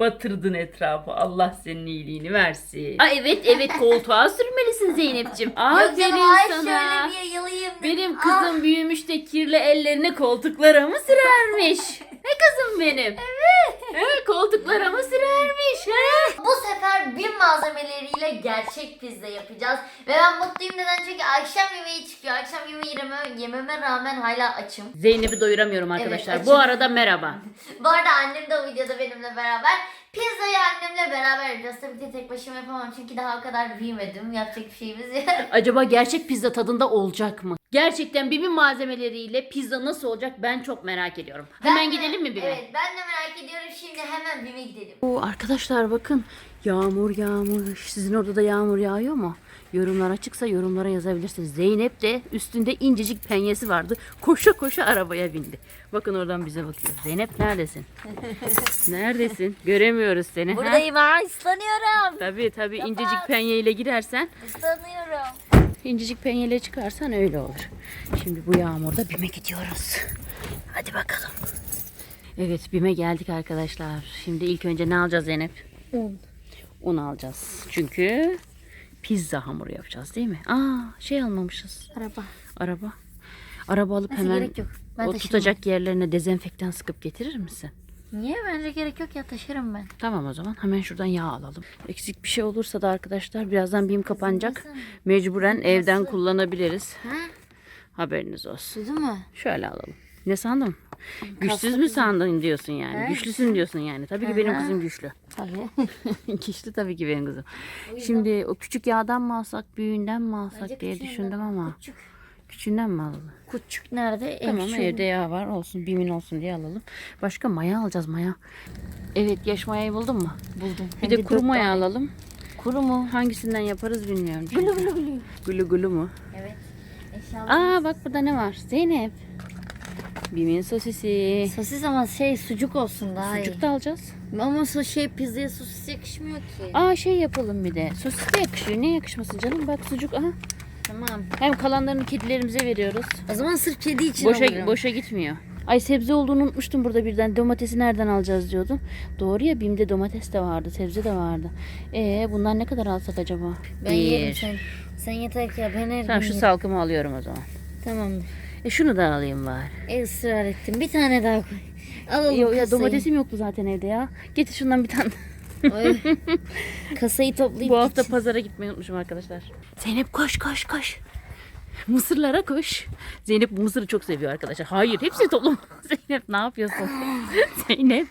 Batırdın etrafı. Allah senin iyiliğini versin. Aa, evet evet koltuğa sürmelisin Zeynep'ciğim. Yok canım Aferin ay sana. şöyle bir yalayayım. Benim Ah, kızım büyümüş de kirli ellerini koltuklara mı sürermiş? ne kızım benim? Evet. Evet koltuklara mı sürermiş? He? Bu sefer bin malzemeleriyle gerçek pizza yapacağız. Ve ben mutluyum neden? Çünkü akşam yemeği çıkıyor. Akşam yemeği yeme, yememe rağmen hala açım. Zeynep'i doyuramıyorum arkadaşlar. Evet, Bu açım. arada merhaba. Bu arada annem de o videoda benimle beraber. Pizzayı annemle beraber yapacağız. Tabii ki tek başıma yapamam çünkü daha o kadar büyümedim. Yapacak bir şeyimiz yok. Acaba gerçek pizza tadında olacak mı? Gerçekten Bim'in malzemeleriyle pizza nasıl olacak ben çok merak ediyorum. Hemen de- gidelim mi Bim'e? Evet ben de merak ediyorum. Şimdi hemen BİM'e gidelim. Oo, arkadaşlar bakın yağmur yağmış. Sizin orada da yağmur yağıyor mu? Yorumlar açıksa yorumlara yazabilirsiniz. Zeynep de üstünde incecik penyesi vardı. Koşa koşa arabaya bindi. Bakın oradan bize bakıyor. Zeynep neredesin? neredesin? Göremiyoruz seni. ha? Buradayım ha ıslanıyorum. Tabii tabii incecik penyeyle girersen, Islanıyorum. İncecik penyeyle çıkarsan öyle olur. Şimdi bu yağmurda BİM'e gidiyoruz. Hadi bakalım. Evet BİM'e geldik arkadaşlar. Şimdi ilk önce ne alacağız Zeynep? Un. Un alacağız. Çünkü pizza hamuru yapacağız değil mi? Aa şey almamışız. Araba. Araba. Araba alıp Neyse, hemen gerek yok. Ben o tutacak yerlerine dezenfektan sıkıp getirir misin? Niye? Bence gerek yok ya taşırım ben. Tamam o zaman hemen şuradan yağ alalım. Eksik bir şey olursa da arkadaşlar birazdan BİM kapanacak. nasıl? Mecburen evden kullanabiliriz. Ha? Haberiniz olsun. Duydun mu? Şöyle alalım. Ne sandın? Güçsüz mü sandın diyorsun yani? He? Güçlüsün diyorsun yani. Tabii ki benim kızım güçlü. Tabii. Güçlü tabii ki benim kızım. Şimdi o küçük yağdan mı alsak, büyüğünden mi alsak Bence diye küçüğünden. düşündüm ama. Küçük. Küçüğünden mi alalım? Küçük nerede? En Tamam küçüğü. evde yağ var olsun bimin olsun diye alalım. Başka maya alacağız maya. Evet yaş mayayı buldun mu? Buldum. Bir Hem de dört kuru maya tane. alalım. Kuru mu? Hangisinden yaparız bilmiyorum. çünkü. Gulu gulu gulu. Gulu mu? Evet. Eşyalar. Aa bak burada ne var? Zeynep. Bimin sosisi. Sosis ama şey sucuk olsun daha Sucuk iyi. da alacağız. Ama so şey pizzaya sosis yakışmıyor ki. Aa şey yapalım bir de. Sosis de yakışıyor. Niye yakışmasın canım? Bak sucuk. Aha. Tamam. Hem kalanlarını kedilerimize veriyoruz. O zaman sırf kedi için Boşa alırım. boşa gitmiyor. Ay sebze olduğunu unutmuştum burada birden. Domatesi nereden alacağız diyordum. Doğru ya Bim'de domates de vardı, sebze de vardı. Ee bunlar ne kadar alsak acaba? Ben yerim sen. Sen yeter ki ya ben her Tamam gün şu yerim. salkımı alıyorum o zaman. Tamamdır. E şunu da alayım bari. E ısrar ettim. Bir tane daha koy. Alalım Yo, ya kasayı. domatesim yoktu zaten evde ya. Getir şundan bir tane. Ay, kasayı toplayıp Bu hafta pazara gitmeyi unutmuşum arkadaşlar. Zeynep koş koş koş. Mısırlara koş. Zeynep bu mısırı çok seviyor arkadaşlar. Hayır hepsini toplama. Zeynep ne yapıyorsun? Zeynep.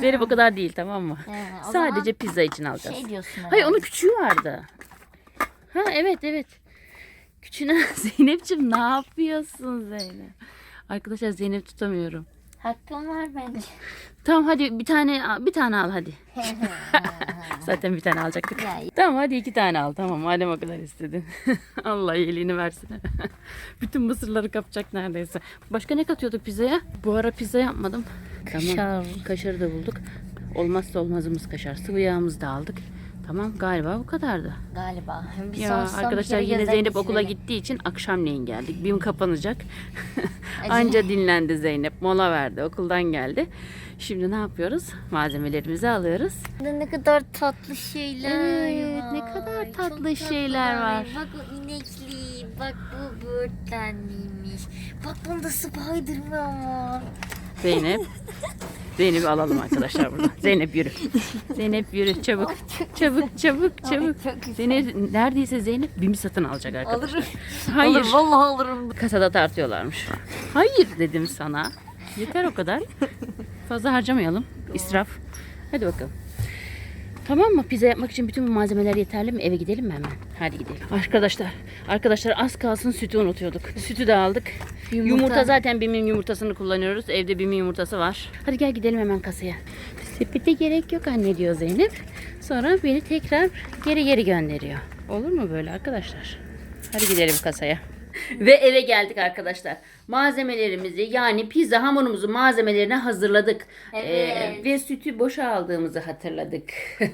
Zeynep o kadar değil tamam mı? O Sadece pizza için alacağız. Şey diyorsun Hayır onun küçüğü vardı. Ha evet evet. Küçüğüne Zeynep'ciğim ne yapıyorsun Zeynep? Arkadaşlar Zeynep tutamıyorum. Hakkım var bence. Tamam hadi bir tane bir tane al hadi. Zaten bir tane alacaktık. Ya. Tamam hadi iki tane al. Tamam madem o kadar istedin. Allah iyiliğini versin. Bütün mısırları kapacak neredeyse. Başka ne katıyorduk pizzaya? Bu ara pizza yapmadım. Tamam. Kaşar. Kaşarı da bulduk. Olmazsa olmazımız kaşar. Sıvı yağımızı da aldık. Tamam galiba bu kadardı. Galiba. Bir Ya son- arkadaşlar yine Zeynep okula gittiği için akşamleyin geldik. BİM kapanacak. Anca dinlendi Zeynep. Mola verdi. Okuldan geldi. Şimdi ne yapıyoruz? Malzemelerimizi alıyoruz. Ne kadar tatlı şeyler Evet, ne kadar Çok tatlı şeyler var. Bak o inekli, bak bu böğürtlenliymiş. Bak bunda Spiderman var. Zeynep. Zeynep'i alalım arkadaşlar buradan. Zeynep yürü. Zeynep yürü çabuk. Çabuk çabuk çabuk. Zeynep neredeyse Zeynep BİM'i satın alacak arkadaşlar. Alırım. Hayır. Alır, vallahi alırım. Kasada tartıyorlarmış. Hayır dedim sana. Yeter o kadar. Fazla harcamayalım. İsraf. Hadi bakalım. Tamam mı? Pizza yapmak için bütün bu malzemeler yeterli mi? Eve gidelim mi hemen? Hadi gidelim. Arkadaşlar, arkadaşlar az kalsın sütü unutuyorduk. Sütü de aldık. Yumurta, Yumurta. zaten Bim'in yumurtasını kullanıyoruz. Evde Bim'in yumurtası var. Hadi gel gidelim hemen kasaya. Sepete gerek yok anne diyor Zeynep. Sonra beni tekrar geri geri gönderiyor. Olur mu böyle arkadaşlar? Hadi gidelim kasaya. Ve eve geldik arkadaşlar. Malzemelerimizi yani pizza hamurumuzu malzemelerini hazırladık. Evet. Ee, ve sütü boşa aldığımızı hatırladık.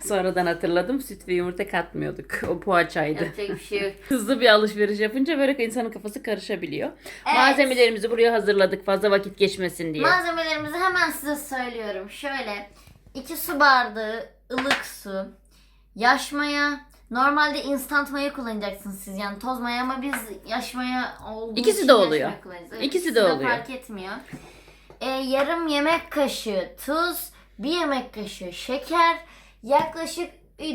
Sonradan hatırladım süt ve yumurta katmıyorduk. O poğaçaydı. Yapacak bir şey yok. Hızlı bir alışveriş yapınca böyle insanın kafası karışabiliyor. Malzemelerimizi buraya hazırladık fazla vakit geçmesin diye. Malzemelerimizi hemen size söylüyorum. Şöyle 2 su bardağı ılık su, yaş maya, normalde instant maya kullanacaksınız siz yani toz maya ama biz yaş maya olduğu İkisi için de yaş oluyor. maya kullanıyoruz. İkisi de oluyor. fark etmiyor. Ee, yarım yemek kaşığı tuz, bir yemek kaşığı şeker, yaklaşık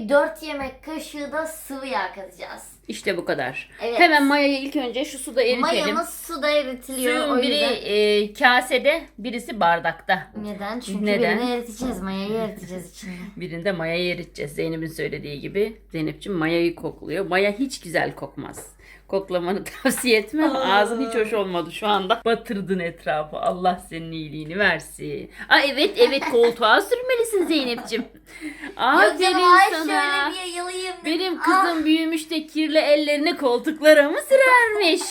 4 yemek kaşığı da sıvı yağ katacağız. İşte bu kadar. Evet. Hemen mayayı ilk önce şu suda eritelim. Mayamız suda eritiliyor. Suyun o biri yüzden. e, kasede, birisi bardakta. Neden? Çünkü Neden? birini eriteceğiz. Mayayı eriteceğiz içinde. Birinde mayayı eriteceğiz. Zeynep'in söylediği gibi. Zeynep'ciğim mayayı kokluyor. Maya hiç güzel kokmaz. Koklamanı tavsiye etmem. Ağzın hiç hoş olmadı şu anda. Batırdın etrafı. Allah senin iyiliğini versin. Aa evet evet koltuğa sürmelisin Zeynep'ciğim. Aferin canım ay sana. şöyle bir yalayayım. Benim Ah, kızım büyümüş de kirli ellerini koltuklara mı sürermiş?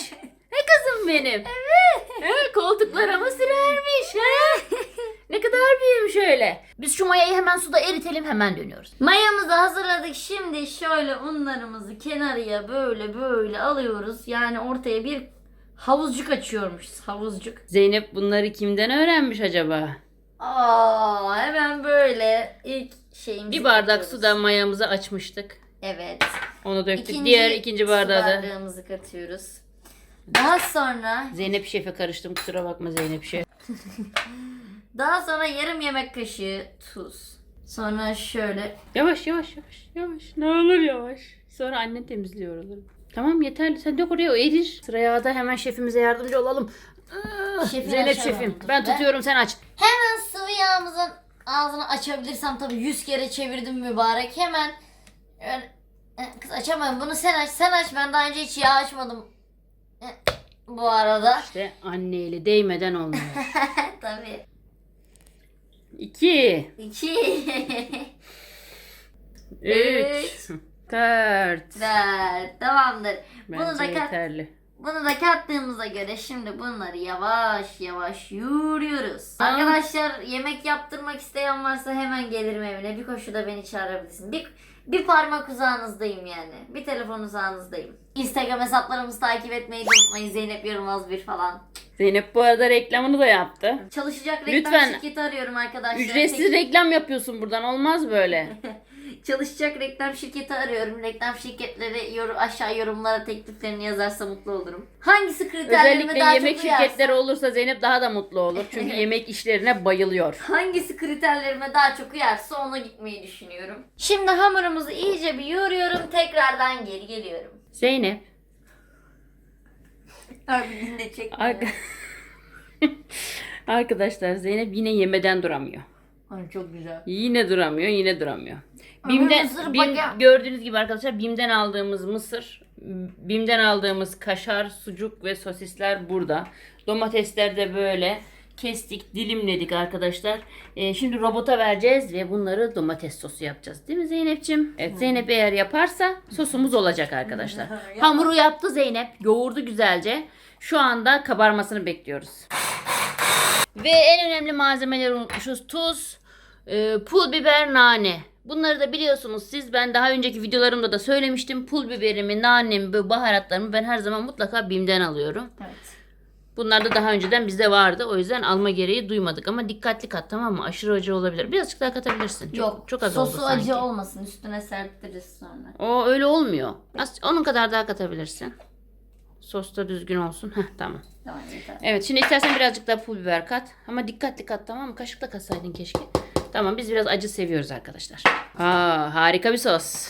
He kızım benim. Evet. He, koltuklara mı sürermiş? He? Ne kadar büyümüş öyle. Biz şu mayayı hemen suda eritelim hemen dönüyoruz. Mayamızı hazırladık. Şimdi şöyle unlarımızı kenarıya böyle böyle alıyoruz. Yani ortaya bir havuzcuk açıyormuşuz. Havuzcuk. Zeynep bunları kimden öğrenmiş acaba? Aa hemen böyle ilk şeyimizi Bir bardak katıyoruz. suda mayamızı açmıştık. Evet. Onu döktük. İkinci Diğer ikinci bardağı da. bardağımızı katıyoruz. Daha sonra Zeynep Şef'e karıştım kusura bakma Zeynep Şef. daha sonra yarım yemek kaşığı tuz. Sonra şöyle Yavaş yavaş yavaş yavaş. Ne olur yavaş. Sonra annen temizliyor oraları. Tamam yeterli. Sen dök oraya o erir. Sıra yağda hemen şefimize yardımcı olalım. Ah, Şefin Zeynep şefim. dur Ben be. tutuyorum sen aç. Hemen sıvı yağımızın ağzını açabilirsem tabii 100 kere çevirdim mübarek. Hemen öyle, E, kız açamıyorum. Bunu sen aç. Sen aç. Ben daha önce hiç yağ açmadım. E, Bu arada. İşte anne eli değmeden olmuyor. tabii. İki. İki. Üç. Dört. Dört. Tamamdır. Bunu Bence da kat, yeterli. bunu da kattığımıza göre şimdi bunları yavaş yavaş yoğuruyoruz. Aa. Arkadaşlar yemek yaptırmak isteyen varsa hemen gelirim evine. Bir koşuda beni çağırabilirsin. Bir, bir parmak uzağınızdayım yani. Bir telefon uzağınızdayım. Instagram hesaplarımızı takip etmeyi unutmayın. Zeynep Yorulmaz bir falan. Zeynep bu arada reklamını da yaptı. Çalışacak reklam Lütfen. şirketi arıyorum arkadaşlar. Ücretsiz reklam yapıyorsun buradan olmaz böyle. Çalışacak reklam şirketi arıyorum. Reklam şirketleri yor- aşağı yorumlara tekliflerini yazarsa mutlu olurum. Hangisi kriterlerime Özellikle daha yemek çok uyarsa? şirketleri olursa Zeynep daha da mutlu olur. Çünkü yemek işlerine bayılıyor. Hangisi kriterlerime daha çok uyarsa ona gitmeyi düşünüyorum. Şimdi hamurumuzu iyice bir yoğuruyorum. Tekrardan geri geliyorum. Zeynep. Harbiden de çekmiyor. Arka- Arkadaşlar Zeynep yine yemeden duramıyor. Ay çok güzel. Yine duramıyor, yine duramıyor. Ama Bim'den, mısır Bim, gördüğünüz gibi arkadaşlar Bim'den aldığımız mısır, Bim'den aldığımız kaşar, sucuk ve sosisler burada. Domatesler de böyle kestik, dilimledik arkadaşlar. Ee, şimdi robota vereceğiz ve bunları domates sosu yapacağız. Değil mi Zeynep'ciğim? Evet Zeynep eğer yaparsa sosumuz olacak arkadaşlar. Hamuru yaptı Zeynep, yoğurdu güzelce. Şu anda kabarmasını bekliyoruz. Ve en önemli malzemeleri unutmuşuz. Tuz, e, pul biber, nane. Bunları da biliyorsunuz siz. Ben daha önceki videolarımda da söylemiştim. Pul biberimi, nanemi, bu baharatlarımı ben her zaman mutlaka BİM'den alıyorum. Evet. Bunlar da daha önceden bizde vardı. O yüzden alma gereği duymadık. Ama dikkatli kat tamam mı? Aşırı acı olabilir. Birazcık daha katabilirsin. Çok, Yok. çok az sosu oldu acı sanki. olmasın. Üstüne serptiririz sonra. O öyle olmuyor. Az, onun kadar daha katabilirsin. Sos da düzgün olsun. Heh, tamam. Tamam yeter. Evet şimdi istersen birazcık daha pul biber kat. Ama dikkatli kat tamam mı? Kaşıkla katsaydın keşke. Tamam biz biraz acı seviyoruz arkadaşlar. Aa, harika bir sos.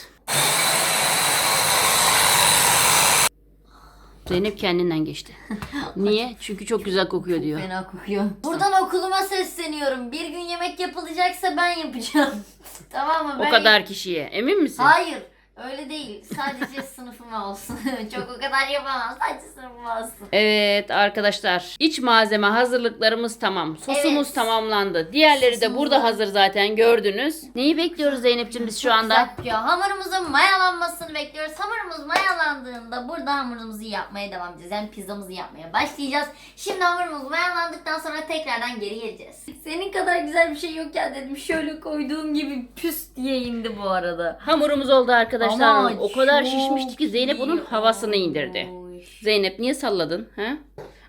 Zeynep kendinden geçti. Niye? Çünkü çok güzel kokuyor diyor. Fena kokuyor. Buradan okuluma sesleniyorum. Bir gün yemek yapılacaksa ben yapacağım. tamam mı? O Ben kadar kişiye. Emin misin? Hayır. Öyle değil. Sadece sınıfıma olsun. Çok o kadar yapamam. Sadece sınıfıma olsun. Evet arkadaşlar iç malzeme hazırlıklarımız tamam. Sosumuz Evet. tamamlandı. Diğerleri de Sosumuz burada da- hazır zaten gördünüz. Neyi bekliyoruz Zeynep'ciğim biz şu anda? Güzel kokuyor. Hamurumuzun mayalanmasını bekliyoruz. Hamurumuz mayalandığında burada hamurumuzu yapmaya devam edeceğiz. Yani pizzamızı yapmaya başlayacağız. Şimdi hamurumuz mayalandıktan sonra tekrardan geri geleceğiz. Senin kadar güzel bir şey yok ya dedim. Şöyle koyduğum gibi püs diye indi bu arada. Hamurumuz oldu arkadaşlar. Ama o kadar çok şişmişti ki Zeynep onun havasını indirdi. olmuş. Zeynep niye salladın? He?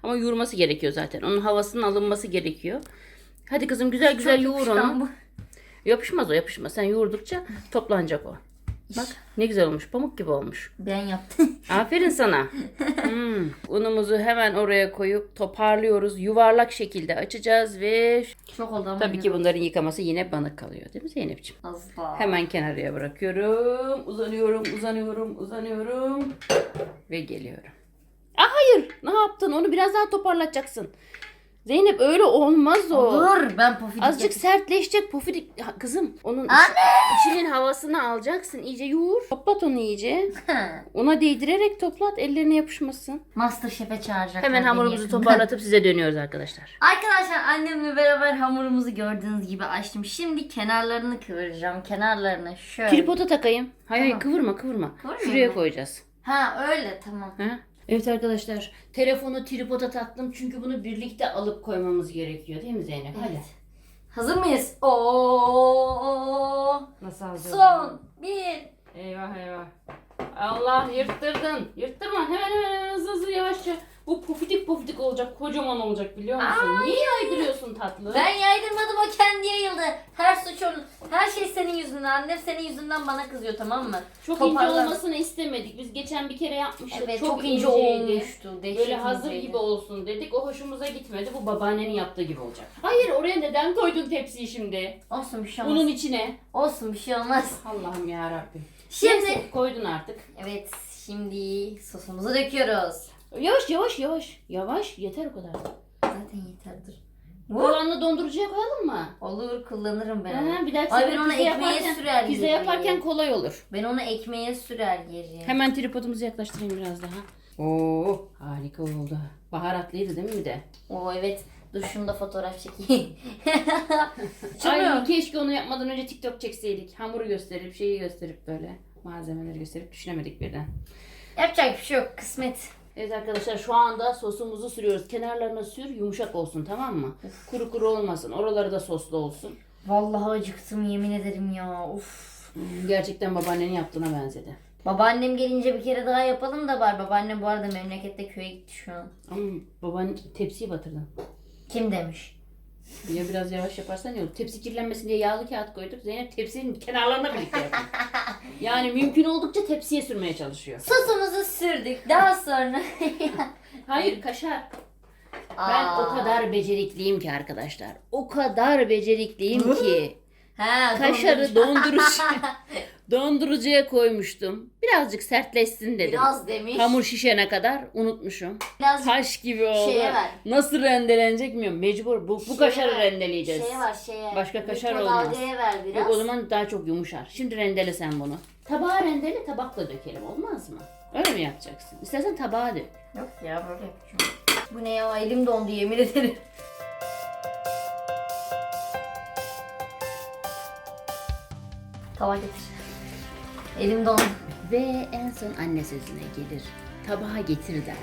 Ama yoğurması gerekiyor zaten. Onun havasının alınması gerekiyor. Hadi kızım güzel güzel Çok yoğur yapışkan onu. bu. Yapışmaz o yapışmaz. Sen yoğurdukça toplanacak o. Bak ne güzel olmuş. Pamuk gibi olmuş. Ben yaptım. Aferin sana. Hmm. Unumuzu hemen oraya koyup toparlıyoruz. Yuvarlak şekilde açacağız ve Çok oldu ama. tabii ki bunların yıkaması yine bana kalıyor değil mi Zeynep'ciğim? Daha. Hemen kenarıya bırakıyorum. Uzanıyorum, uzanıyorum, uzanıyorum. Ve geliyorum. Aa, hayır. Ne yaptın? Onu biraz daha toparlatacaksın. Zeynep öyle olmaz o. Dur ben pofidik Azıcık yapayım. sertleşecek pufidik. Ha, Kızım onun Anne! içinin havasını alacaksın. İyice yoğur. Toplat onu iyice. Ona değdirerek toplat. Ellerine yapışmasın. Masterchef'e çağıracaklar. Hemen hamurumuzu toparlatıp size dönüyoruz arkadaşlar. Arkadaşlar annemle beraber hamurumuzu gördüğünüz gibi açtım. Şimdi kenarlarını kıvıracağım. Kenarlarını şöyle. Tripoda takayım. Hayır hayır Tamam. kıvırma kıvırma. Kıvırmayayım Şuraya mı? koyacağız. Ha öyle tamam. Ha? Evet arkadaşlar telefonu tripoda taktım çünkü bunu birlikte alıp koymamız gerekiyor değil mi Zeynep? Hadi. Hazır mıyız? Oo. Nasıl hazır? Son bir. Eyvah eyvah. Allah yırttırdın. Yırttırma hemen hemen hemen hızlı hızlı yavaşça. Bu pofidik pofidik olacak kocaman olacak biliyor musun? Niye yaydırıyorsun tatlı? Ben yaydırmadım o kendi yayıldı. Her suç onun. Her şey senin yüzünden. Annem senin yüzünden bana kızıyor tamam mı? Çok Toparlan. ince olmasını istemedik. Biz geçen bir kere yapmıştık. Evet çok, ince inceydi. olmuştu. Dehşet Böyle hazır inceydi. gibi olsun dedik. O hoşumuza gitmedi. Bu babaannenin yaptığı gibi olacak. Hayır oraya neden koydun tepsiyi şimdi? Olsun bir şey olmaz. Bunun içine. Olsun bir şey olmaz. Allah'ım ya Rabbim. Şimdi. koydun artık. Evet şimdi sosumuzu döküyoruz. Yavaş yavaş yavaş. Yavaş yeter o kadar. Zaten yeterdir. Kalanını dondurucuya koyalım mı? Olur kullanırım ben onu. bir dahaki Ay pizza ekmeğe yaparken- sürer Pizza yerim. yaparken kolay olur. Ben onu ekmeğe sürer yerim. Hemen tripodumuzu yaklaştırayım biraz daha. Oo harika oldu. Baharatlıydı değil mi bir de? Oo evet. Dur şunu da fotoğraf çekeyim. Ay keşke onu yapmadan önce TikTok çekseydik. Hamuru gösterip şeyi gösterip böyle malzemeleri gösterip düşünemedik birden. Yapacak bir şey yok. Kısmet. Evet arkadaşlar şu anda sosumuzu sürüyoruz. Kenarlarına sür yumuşak olsun tamam mı? Kuru kuru olmasın. Oraları da soslu olsun. Vallahi acıktım yemin ederim ya. Uf. Gerçekten babaannenin yaptığına benzedi. Babaannem gelince bir kere daha yapalım da var. Babaannem bu arada memlekette köye gitti şu an. Ama baban tepsiyi batırdın. Kim demiş? Ya biraz yavaş yaparsan iyi olur. Tepsi kirlenmesin diye yağlı kağıt koyduk. Zeynep tepsinin kenarlarına birlikte yapıyor. yani mümkün oldukça tepsiye sürmeye çalışıyor. Sosumuzu sürdük. Daha sonra... Hayır kaşar. Ben Aa. o kadar becerikliyim ki arkadaşlar. O kadar becerikliyim ki. Ha, Kaşarı dondurucu. dondurucu, dondurucuya koymuştum. Birazcık sertleşsin dedim. Biraz demiş. Hamur şişene kadar unutmuşum. Biraz Taş gibi oldu. Şeye ver. Nasıl rendelenecek bilmiyorum. Mecbur bu, bu şeye kaşarı ver. rendeleyeceğiz. Şeye var şeye. Başka kaşar olmaz. Mikrodalgaya ver biraz. Yok o zaman daha çok yumuşar. Şimdi rendele sen bunu. Tabağa rendele tabakla dökelim olmaz mı? Öyle mi yapacaksın? İstersen tabağa dök. Yok ya böyle yapacağım. Bu ne ya elim dondu yemin ederim. Tava getir. Elim dondu. Ve en son anne sözüne gelir. Tabağa getir der.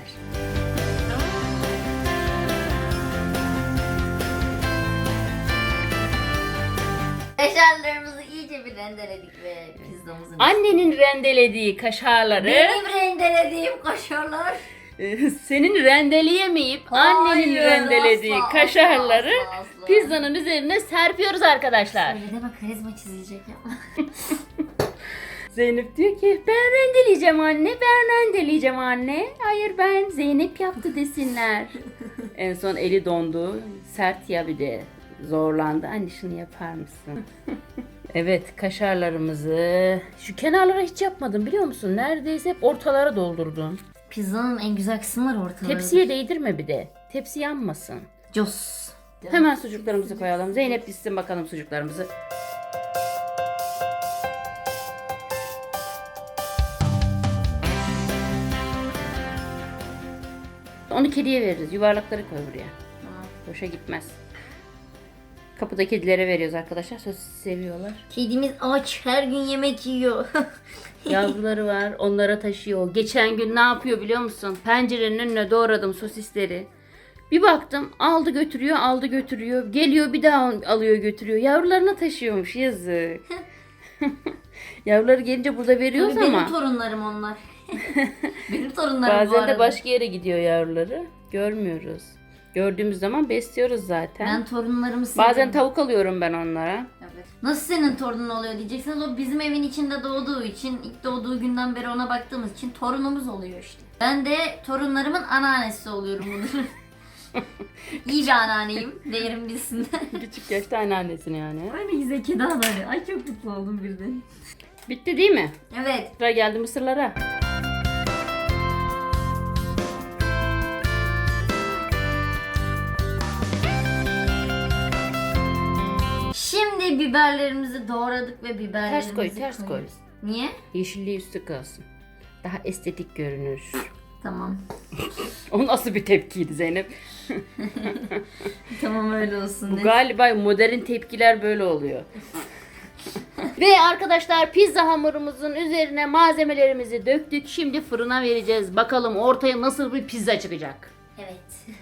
Kaşarlarımızı iyice bir rendeledik ve pizzamızı. Annenin rendelediği kaşarları Benim rendelediğim kaşarlar. e, senin rendeleyemeyip annenin Hayır, rendelediği asla, kaşarları asla, asla. pizzanın üzerine serpiyoruz arkadaşlar. Öyle deme karizma çizilecek yapma. Zeynep diyor ki ben rendeleyeceğim anne, ben rendeleyeceğim anne. Hayır ben Zeynep yaptı desinler. en son eli dondu. Sert ya bir de zorlandı. Anne şunu yapar mısın? evet kaşarlarımızı şu kenarlara hiç yapmadım biliyor musun? Neredeyse hep ortalara doldurdum. Pizzanın en güzel kısmı var ortada. Tepsiye değdirme bir de. Tepsi yanmasın. Cos. Hemen sucuklarımızı koyalım. Zeynep dizsin bakalım sucuklarımızı. Onu kediye veririz. Yuvarlakları koy buraya. Boşa gitmez. Kapıda kedilere veriyoruz arkadaşlar. Söz seviyorlar. Kedimiz aç her gün yemek yiyor. Yavruları var. Onlara taşıyor. Geçen gün ne yapıyor biliyor musun? Pencerenin önüne doğradım sosisleri. Bir baktım aldı götürüyor aldı götürüyor. Geliyor bir daha alıyor götürüyor. Yavrularına taşıyormuş yazık. Yavruları gelince burada veriyoruz Tabii benim ama torunlarım onlar. benim torunlarım bu bazen de arada. başka yere gidiyor yavruları. Görmüyoruz. Gördüğümüz zaman besliyoruz zaten. Ben torunlarımı Bazen seviyorum. tavuk alıyorum ben onlara. Evet. Nasıl senin torunun oluyor diyeceksiniz. O bizim evin içinde doğduğu için, ilk doğduğu günden beri ona baktığımız için torunumuz oluyor işte. Ben de torunlarımın anneannesi oluyorum bunun. İyi bir anneanneyim. Değerim bilsinler. Küçük yaşta anneannesin yani. Öyle zeki davranıyor. Ay çok mutlu oldum birden. Bitti değil mi? Evet. Sıra geldi mısırlara. Şimdi biberlerimizi doğradık ve biberlerimizi Ters koy, ters koy. koyuyoruz. Niye? Yeşilliği üstü kalsın. Daha estetik görünür. Tamam. O nasıl bir tepkiydi Zeynep? Tamam öyle olsun. Bu galiba modern tepkiler böyle oluyor. Ve arkadaşlar pizza hamurumuzun üzerine malzemelerimizi döktük. Şimdi fırına vereceğiz. Bakalım ortaya nasıl bir pizza çıkacak. Evet.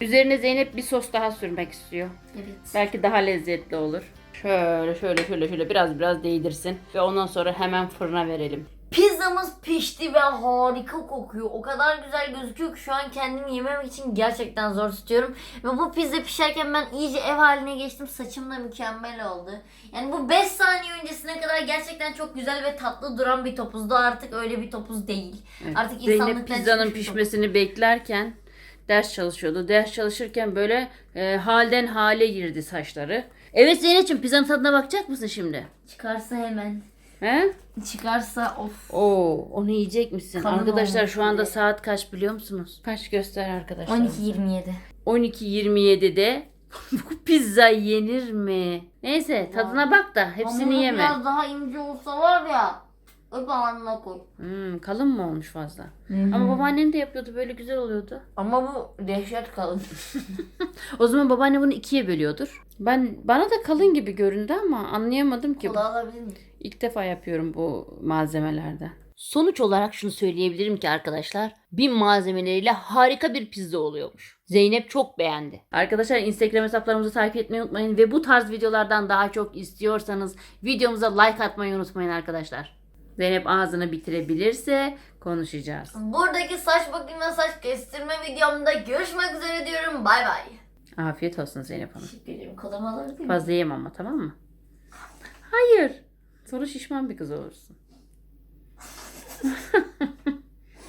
Üzerine Zeynep bir sos daha sürmek istiyor. Evet. Belki daha lezzetli olur. Şöyle şöyle şöyle şöyle biraz biraz değdirsin. Ve ondan sonra hemen fırına verelim. Pizzamız pişti ve harika kokuyor. O kadar güzel gözüküyor ki şu an kendimi yememek için gerçekten zor tutuyorum. Ve bu pizza pişerken ben iyice ev haline geçtim. Saçım da mükemmel oldu. Yani bu 5 saniye öncesine kadar gerçekten çok güzel ve tatlı duran bir topuzdu. Artık öyle bir topuz değil. Evet. Artık Zeynep pizzanın pişmesini beklerken ders çalışıyordu. Ders çalışırken böyle e, halden hale girdi saçları. Evet Zeynep'ciğim pizzanın tadına bakacak mısın şimdi? Çıkarsa hemen. He? Çıkarsa of. Oo, onu yiyecek misin? Kanım arkadaşlar şu anda bile. saat kaç biliyor musunuz? Kaç göster arkadaşlar. 12.27. 12.27'de bu pizza yenir mi? Neyse tadına bak da hepsini Hamuru yeme. biraz daha ince olsa var ya. Öp ağzına koy. Hmm, kalın mı olmuş fazla? Ama babaannem de yapıyordu böyle güzel oluyordu. Ama bu dehşet kalın. O zaman babaanne bunu ikiye bölüyordur. Ben bana da kalın gibi göründü ama anlayamadım ki. Kola alabilir miyim? İlk defa yapıyorum bu malzemelerden. Sonuç olarak şunu söyleyebilirim ki arkadaşlar bin malzemeleriyle harika bir pizza oluyormuş. Zeynep çok beğendi. Arkadaşlar Instagram hesaplarımızı takip etmeyi unutmayın ve bu tarz videolardan daha çok istiyorsanız videomuza like atmayı unutmayın arkadaşlar. Zeynep ağzını bitirebilirse konuşacağız. Buradaki saç bakım ve saç kestirme videomda görüşmek üzere diyorum. Bay bay. Afiyet olsun Zeynep Hanım. Teşekkür ederim. Kolama alabilir? Fazla yem ama tamam mı? Hayır. Sonra şişman bir kız olursun.